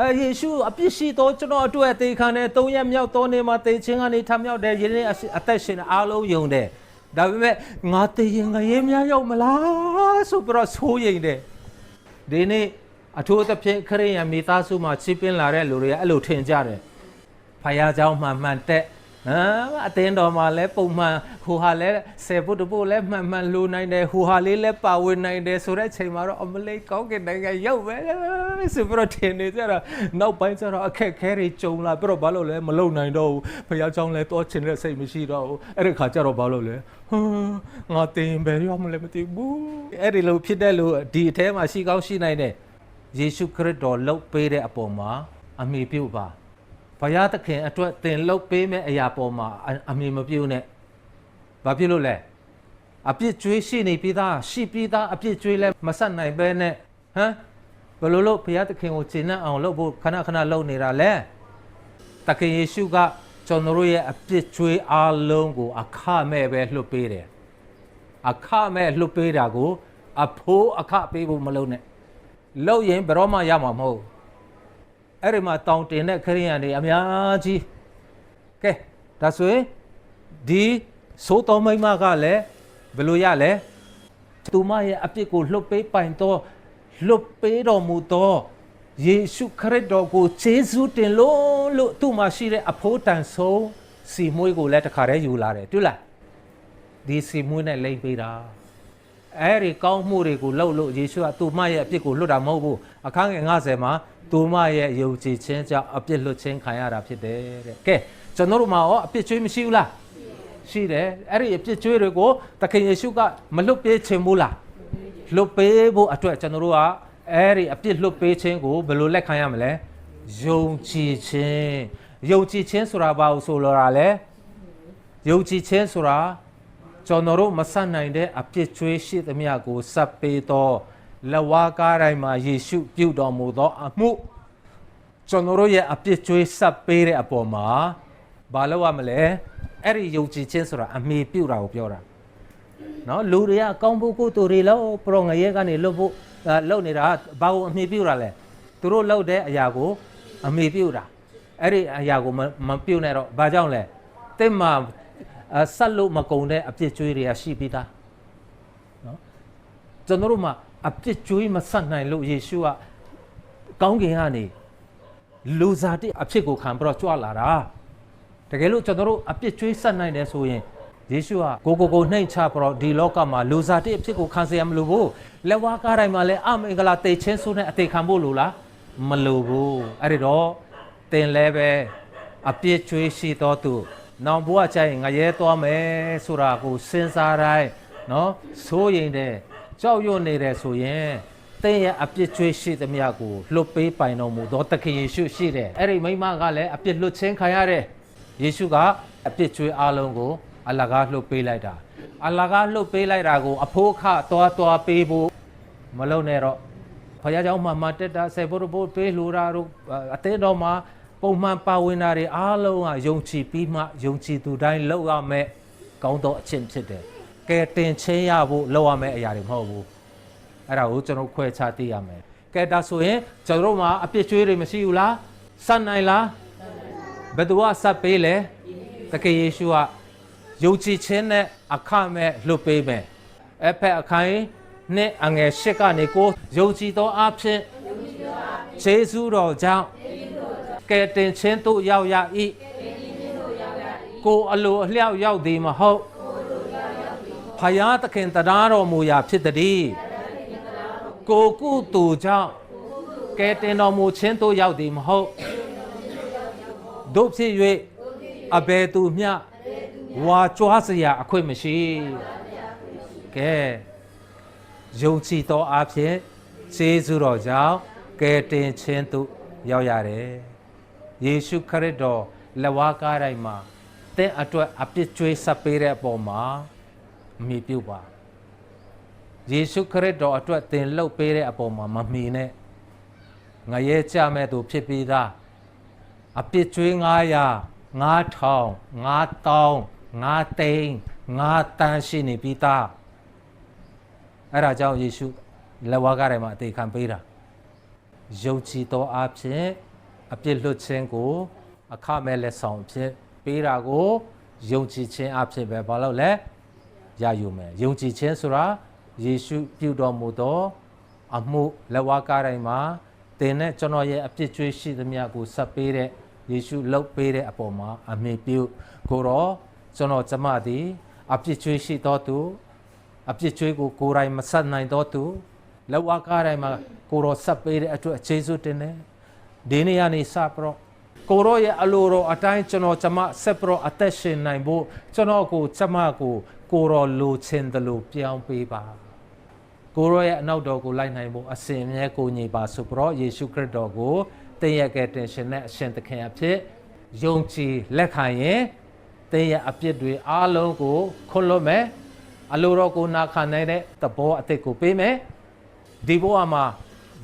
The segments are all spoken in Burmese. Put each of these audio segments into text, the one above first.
အဲယေရှုအပြစ်ရှိသောကျွန်တော်အတွက်အသေးခံတဲ့၃ရက်မြောက်သောနေ့မှာသေခြင်းကနေထမြောက်တဲ့ယနေ့အသက်ရှင်အားလုံးယုံတယ်ဒါပေမဲ့ငါသေရင်ငရေများရောက်မလားဆိုပြီးတော့ဆိုးရင်တယ်ဒီနေ့အထူးသဖြင့်ခရိယန်မိသားစုမှာချစ်ပင်းလာတဲ့လူတွေကအဲ့လိုထင်ကြတယ်ဖယားเจ้าမှန်မှန်တက် နော်အတင်းတော်မှာလဲပုံမှန်ဟိုဟာလဲဆယ်ဖို့တဖို့လဲမှန်မှန်လိုနိုင်တယ်ဟိုဟာလေးလဲပါဝင်နိုင်တယ်ဆိုတဲ့အချိန်မှာတော့အမလေးကောင်းကင်နိုင်ငံရောက်ပဲဆိုပြီးတော့ထင်နေကြတော့နောက်ပိုင်းကျတော့အခက်ခဲတွေကြုံလာပြီးတော့ဘာလို့လဲမလုံနိုင်တော့ဘူးဖယောင်းချောင်းလဲတော့ချင်တဲ့စိတ်မရှိတော့ဘူးအဲ့ဒီခါကျတော့ဘာလို့လဲငါတင်ဘယ်ရောက်မလဲမသိဘူးအဲ့ဒီလိုဖြစ်တဲ့လို့ဒီအထဲမှာရှိကောင်းရှိနိုင်တယ်ယေရှုခရစ်တော်လှုပ်ပေးတဲ့အပေါ်မှာအမိပြုပါ ဘုရားသခင်အတွက်သင်လုပ်ပေးမဲ့အရာပေါ်မှာအအမြင်မပြုတ်နဲ့ဘာဖြစ်လို့လဲအပြစ်ကြွေးရှိနေပြီးသားရှိပြီးသားအပြစ်ကြွေးလဲမဆက်နိုင်ပဲနဲ့ဟမ်ဘယ်လိုလို့ဘုရားသခင်ကိုရှင်းနှံ့အောင်လုပ်ဖို့ခဏခဏလုပ်နေတာလဲသခင်ယေရှုကကျွန်တော်တို့ရဲ့အပြစ်ကြွေးအားလုံးကိုအခမဲ့ပဲလွတ်ပေးတယ်အခမဲ့လွတ်ပေးတာကို အဖိုးအခပေးဖို့မလုပ်နဲ့လုပ်ရင်ဘယ်တော့မှရမှာမဟုတ်ဘူး အဲ့ဒီမှာတောင်တင်တဲ့ခရိယန်တွေအများကြီးကဲဒါဆိုရင်ဒီသိုးတော်မိန်းမကလည်းဘယ်လိုရလဲသူမရဲ့အပြစ်ကိုလှုပ်ပေးပိုင်တော့လှုပ်ပေးတော်မူသောယေရှုခရစ်တော်ကိုယေရှုတင်လို့လို့သူ့မှာရှိတဲ့အဖိုးတန်ဆုံးစီမွေးကိုလည်းတခါတည်းယူလာတယ်တွေ့လားဒီစီမွေးနဲ့လိမ့်ပေးတာ အဲ့ဒီကောင်းမှုတွေကိုလှုပ်လို့ယေရှုကသူမရဲ့အပြစ်ကိုလွတ်တာမဟုတ်ဘူးအခန်းငယ်90မှာသူမရဲ့ယုံကြည်ခြင်းကြောင့်အပြစ်လွတ်ခြင်းခံရတာဖြစ်တယ်တဲ့ကဲကျွန်တော်တို့မှာရောအပြစ်ကျွေးမရှိဘူးလားရှိတယ်အဲ့ဒီအပြစ်ကျွေးတွေကိုသခင်ယေရှုကမလွတ်ပေးခြင်းဘူးလားလွတ်ပေးဖို့အတွက်ကျွန်တော်တို့ကအဲ့ဒီအပြစ်လွတ်ပေးခြင်းကိုဘယ်လိုလက်ခံရမလဲယုံကြည်ခြင်းယုံကြည်ခြင်းဆိုတာဘာလို့ဆိုလိုတာလဲယုံကြည်ခြင်းဆိုတာ ကျွန်တော်တို့မဆတ်နိုင်တဲ့အပြစ်ချွေးရှိသမျှကိုစပ်ပေးသောလက်ဝါးကားတိုင်းမှာယေရှုပြုတော်မူသောအမှုကျွန်တော်တို့ရဲ့အပြစ်ချွေးစပ်ပေးတဲ့အပေါ်မှာဘာလို့ရမလဲအဲ့ဒီယုံကြည်ခြင်းဆိုတာအမေပြုတာကိုပြောတာနော်လူတွေကအကောင်းဖို့ကိုယ်သူတွေလို့ပရောငရဲကနေလွတ်ဖို့အာလုပ်နေတာဘာကိုအမေပြုတာလဲသူတို့လုပ်တဲ့အရာကိုအမေပြုတာအဲ့ဒီအရာကိုမမပြုတ်နဲ့တော့ဘာကြောင့်လဲတဲ့မှာအ ဆက်လို့မကုံတဲ့အပြစ်ကြွေးတွေကရှိပြီးသားနော်ကျွန်တော်တို့မှာအပြစ်ကြွေးမဆက်နိုင်လို့ယေရှုကကောင်းကင်ကနေလူစားတဲ့အဖြစ်ကိုခံပြီးတော့ကြွလာတာတကယ်လို့ကျွန်တော်တို့အပြစ်ကြွေးဆက်နိုင်တယ်ဆိုရင်ယေရှုကကိုကိုကိုနှိမ်ချပြီးတော့ဒီလောကမှာလူစားတဲ့အဖြစ်ကိုခံစေရမလို့ဘူးလက်ဝါးကားတိုင်းမှာလည်းအမင်္ဂလာတေချင်းဆိုတဲ့အသေးခံဖို့လိုလားမလိုဘူးအဲ့ဒီတော့တင်လဲပဲအပြစ်ကြွေးရှိတော်သူ နောင်ဘဝကျရင်ငရဲသွားမယ်ဆိုတာကိုစဉ်းစားတိုင်းเนาะစိုးရင်တဲ့ကြောက်ရွံ့နေတယ်ဆိုရင်တင်းရဲ့အပြစ်ကြွေးရှိသမျှကိုလွတ်ပေးပိုင်တော်မူသောသခင်ယေရှုရှိတယ်အဲ့ဒီမိမကလည်းအပြစ်လွတ်ခြင်းခံရတယ်ယေရှုကအပြစ်ကြွေးအလုံးကိုအလကားလွတ်ပေးလိုက်တာအလကားလွတ်ပေးလိုက်တာကိုအဖိုးခသွားသွားပေးဖို့မလုပ်နဲ့တော့ ဖခင်เจ้าမှာမတက်တာဆေဘိုဘိုပေးလူရာတို့အသေးတော်မှာ ပုံမှန်ပါဝင်တာတွေအားလုံးကယုံကြည်ပြီးမှယုံကြည်သူတိုင်းလောက်ရမယ်ကောင်းသောအချင်းဖြစ်တယ်။ကဲတင်ချင်းရဖို့လောက်ရမယ်အရာတွေမဟုတ်ဘူး။အဲ့ဒါကိုကျွန်တော်ခွဲခြားသိရမယ်။ကဲဒါဆိုရင်ကျွန်တော်တို့မှာအပြစ်ကြွေးတွေမရှိဘူးလား။စတ်နိုင်လား။ဘယ်သူကစတ်ပေးလဲ။တကယ်ယေရှုကယုံကြည်ခြင်းနဲ့အခမဲ့လွတ်ပေးမယ်။အဖက်အခိုင်နဲ့အငယ်ရှစ်ကနေကိုယုံကြည်သောအဖြစ်ခြေဆုတော်ကြောင့် ကဲတင်ချင်းတို့ရောက်ရ၏ကိုအလိုအလျောက်ရောက်သည်မဟုတ်ဖယားသခင်တရားတော်မူရာဖြစ်သည်ကိုကုသူကြောင့်ကဲတင်တော်မူခြင်းတို့ရောက်သည်မဟုတ်တို့ဖြစ်၍အဘယ်သူမျှဝါကြွားစရာအခွင့်မရှိကဲယုံကြည်သောအဖြစ်ကျေးဇူးတော်ကြောင့်ကယ်တင်ခြင်းသို့ရောက်ရတယ်။ ယေရှုခရစ်တော်လက်ဝါးကားတိုင်းမှာသင်အတွက်အပြစ်ကြွေးဆက်ပေးတဲ့အပေါ်မှာအမိပြုတ်ပါ။ယေရှုခရစ်တော်အတွက်သင်လှုပ်ပေးတဲ့အပေါ်မှာမမီနဲ့ငရဲကြမဲ့သူဖြစ်ပြီးသားအပြစ်ကြွေး900 9000 9000 9သိန်း9တန်းရှိနေပြီးသားအဲ့ဒါကြောင့်ယေရှုလက်ဝါးကားထဲမှာအသေးခံပေးတာယုံကြည်သောအဖြစ် အပြစ်လွတ်ခြင်းကို အခမဲ့လက်ဆောင်အဖြစ်ပေးတာကိုယုံကြည်ခြင်းအဖြစ်ပဲဘာလို့လဲရယူမယ်ယုံကြည်ခြင်းဆိုတာယေရှုပြုတော်မူသောအမှုလက်ဝါးကားတိုင်းမှာတင်နဲ့ကျွန်တော်ရဲ့အပြစ်ကြွေးရှိသမျှကိုဆက်ပေးတဲ့ယေရှုလှုပ်ပေးတဲ့အပေါ်မှာအမိပြုကိုတော့ကျွန်တော်ကျမသည်အပြစ်ကြွေးရှိသောသူအပြစ်ကြွေးကိုကိုယ်တိုင်မဆက်နိုင်တော့သူလက်ဝါးကားတိုင်းမှာကိုတော်ဆက်ပေးတဲ့အတွက်အခြေစွတင်တယ် ဒီနေ့ကနေစပြတော့ကိုရောရဲ့အလိုတော်အတိုင်းကျွန်တော်ကျမဆက်ပြတော့အသက်ရှင်နိုင်ဖို့ကျွန်တော်ကိုကျမကိုကိုရောလိုချင်တယ်လို့ပြောင်းပေးပါကိုရောရဲ့အနောက်တော်ကိုလိုက်နိုင်ဖို့အစဉ်အမြဲကိုညီပါဆိုပြတော့ယေရှုခရစ်တော်ကိုတည့်ရကဲတင်ရှင်တဲ့အရှင်သခင်အဖြစ်ယုံကြည်လက်ခံရင်တည့်ရအပြစ်တွေအားလုံးကိုခွင့်လွတ်မယ်အလိုတော်ကိုနာခံနိုင်တဲ့သဘောအသစ်ကိုပေးမယ်ဒီဘဝမှာ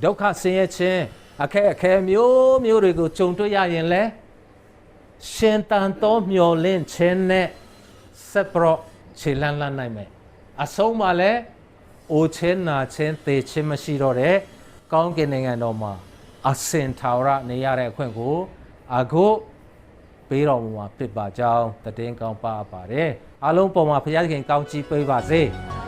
ဒုက္ခဆင်းရဲခြင်း အခက်အခဲမျိုးမျိုးတွေကိုကြုံတွေ့ရရင်လဲရှင်တန်သောမျော်လင့်ခြင်းနဲ့ဆက်ပရော့ခြေလန်းလန်းနိုင်မယ်အဆုံးမှာလဲအိုခြင်းနာခြင်းသေခြင်းမရှိတော့တဲ့ကောင်းကင်နိုင်ငံတော်မှာအစင်ထာဝရနေရတဲ့အခွင့်ကိုအခုပေးတော်မူမှာဖြစ်ပါကြောင်းတည်င်းကောင်းပါပါတယ်အားလုံးပေါ်မှာဘုရားသခင်ကောင်းချီးပေးပါစေ။